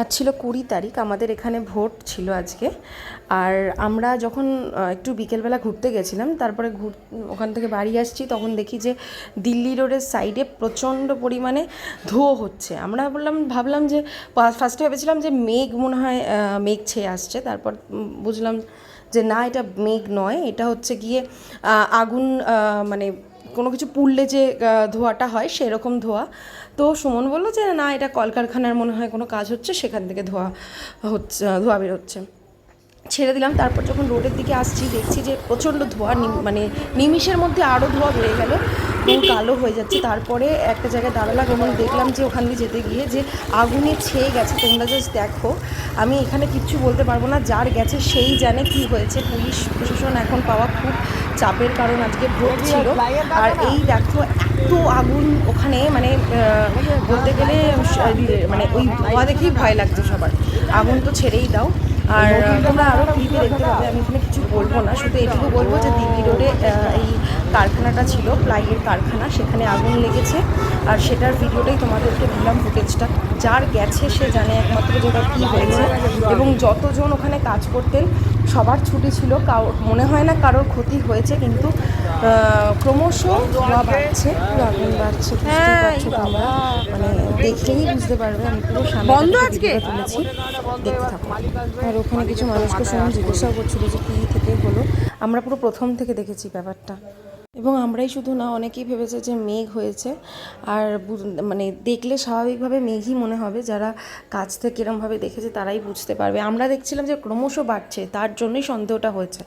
আজ ছিল কুড়ি তারিখ, আমাদের এখানে ভোট ছিল আজকে। আর আমরা যখন একটু বিকেলবেলা ঘুরতে গেছিলাম, তারপরে ঘুর, ওখান থেকে বাড়ি আসছি, তখন দেখি যে দিল্লি রোডের সাইডে প্রচণ্ড পরিমাণে ধুয়ো হচ্ছে। আমরা বললাম, ভাবলাম যে ফার্স্টে ভেবেছিলাম যে মেঘ মনে হয় মেঘ ছেয়ে আসছে। তারপর বুঝলাম যে, না, এটা মেঘ নয়, এটা হচ্ছে গিয়ে আগুন মানে কোনো কিছু পুড়লে যে ধোয়াটা হয় সেরকম ধোঁয়া। তো সুমন বলল যে, না, এটা কলকারখানার মনে হয় কোনো কাজ হচ্ছে, সেখান থেকে ধোয়া হচ্ছে ধোঁয়া বেরোচ্ছে ছেড়ে দিলাম। তারপর যখন রোডের দিকে আসছি, দেখছি যে প্রচণ্ড ধোঁয়া মানে নিমিষের মধ্যে আরও ধোঁয়া বেড়ে গেল। এবং কালো হয়ে যাচ্ছে। তারপরে একটা জায়গায় দাঁড়ালাম এবং দেখলাম যে ওখান দিয়ে যেতে গিয়ে যে আগুনে ছেয়ে গেছে। তোমরা জাস্ট দেখো। আমি এখানে কিচ্ছু বলতে পারব না। যার গেছে সেই জানে কি হয়েছে। পুলিশ প্রশাসন এখন পাওয়া খুব চাপের কারণ আজকে ভোট ছিল। আর এই দেখো, এত আগুন ওখানে মানে বলতে গেলে মানে ওই ধোঁয়া দেখেই ভয় লাগছে সবার। আগুন তো ছেড়েই দাও। আর তোমরা আরও ক্লিপে দেখতে পাবে। আমি বলব না শুধু এটুকু বলব যে দিল্লি রোডে এই কারখানাটা ছিল প্লাইয়ের কারখানা সেখানে আগুন লেগেছে। আর সেটার ভিডিওটাই তোমাদেরকে দিলাম ফুটেজটা। যার গেছে সে জানে একমাত্র যেটা কী হয়েছে। এবং যতজন ওখানে কাজ করতেন সবার ছুটি ছিল। কারও মনে হয় না কারোর ক্ষতি হয়েছে কিন্তু ক্রমশ বাড়ছে। আগুন বাড়ছে হ্যাঁ দেখলেই বুঝতে পারবে আমি পুরো সামনে বন্ধ আজকে? তুলেছি। দেখতে থাকো। আর ওখানে কিছু মানুষকে শুনে জিজ্ঞাসাও করছিল যে কী থেকে হলো। আমরা পুরো প্রথম থেকে দেখেছি ব্যাপারটা। এবং আমরাই শুধু না অনেকেই ভেবেছে যে মেঘ হয়েছে। আর মানে দেখলে স্বাভাবিকভাবে মেঘই মনে হবে। যারা কাছ থেকে এরমভাবে দেখেছে তারাই বুঝতে পারবে। আমরা দেখছিলাম যে ক্রমশ বাড়ছে তার জন্যই সন্দেহটা হয়েছে।